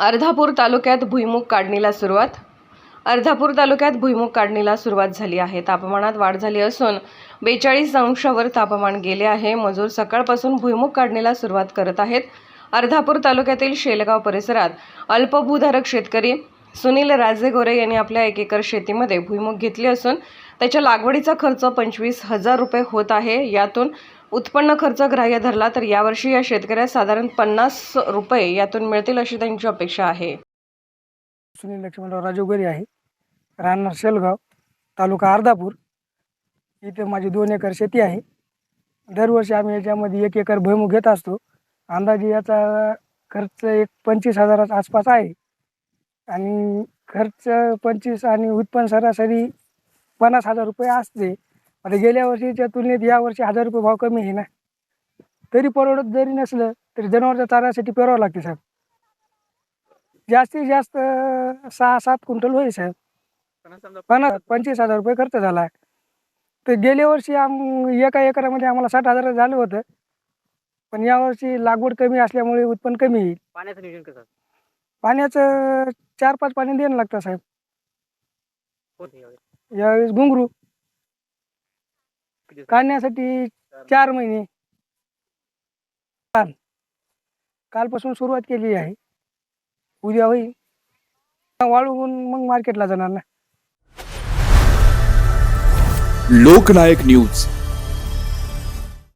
अर्धापूर तालुक्यात भुईमुग काढणीला सुरुवात. अर्धापूर तालुक्यात भुईमुग काढणीला सुरुवात झाली आहे. तापमानात वाढ झाली असून बेचाळीस अंशावर तापमान गेले आहे. मजूर सकाळपासून भुईमुग काढणीला सुरुवात करत आहेत. अर्धापूर तालुक्यातील शेलगाव परिसरात अल्पभूधारक शेतकरी सुनील राजेगोरे यांनी आपल्या एक एकर शेतीमध्ये भुईमुग घेतली असून त्याच्या लागवडीचा खर्च पंचवीस हजार रुपये होत आहे. यातून उत्पन्न खर्च ग्राह्य धरला तर यावर्षी या शेतकऱ्यास साधारण पन्नास रुपये यातून मिळतील अशी त्यांची अपेक्षा आहे. सुनील लक्ष्मणराव राजोगरी आहे. राहणार शेलगाव तालुका अर्धापूर. इथे माझी दोन एकर शेती आहे. दरवर्षी आम्ही याच्यामध्ये एक एकर भुईमुग घेत असतो. अंदाजे याचा खर्च एक पंचवीस हजाराच्या आसपास आहे. आणि खर्च पंचवीस आणि उत्पन्न सरासरी पन्नास हजार रुपये असते. आता गेल्या वर्षीच्या तुलनेत यावर्षी हजार रुपये भाव कमी आहे ना. तरी परवडत जरी नसलं तरी जनावरच्या चाऱ्यासाठी पेरावं लागते साहेब. जास्तीत जास्त सहा सात क्विंटल होईल साहेब. पन्नास पंचवीस हजार रुपये खर्च झाला. आहे तर गेल्या वर्षी आम एका एकरामध्ये आम्हाला साठ हजार झालं होतं. पण यावर्षी लागवड कमी असल्यामुळे उत्पन्न कमी येईल. पाण्याचं नियोजन कसं? पाण्याचं चार पाच पाणी देणं लागतं साहेब? यावेळेस घुंगरू? काढण्यासाठी चार महिने. काल. कालपासून सुरुवात केली आहे. उद्या होईल. वाळवून मग मार्केटला जाणार ना. लोकनायक न्यूज.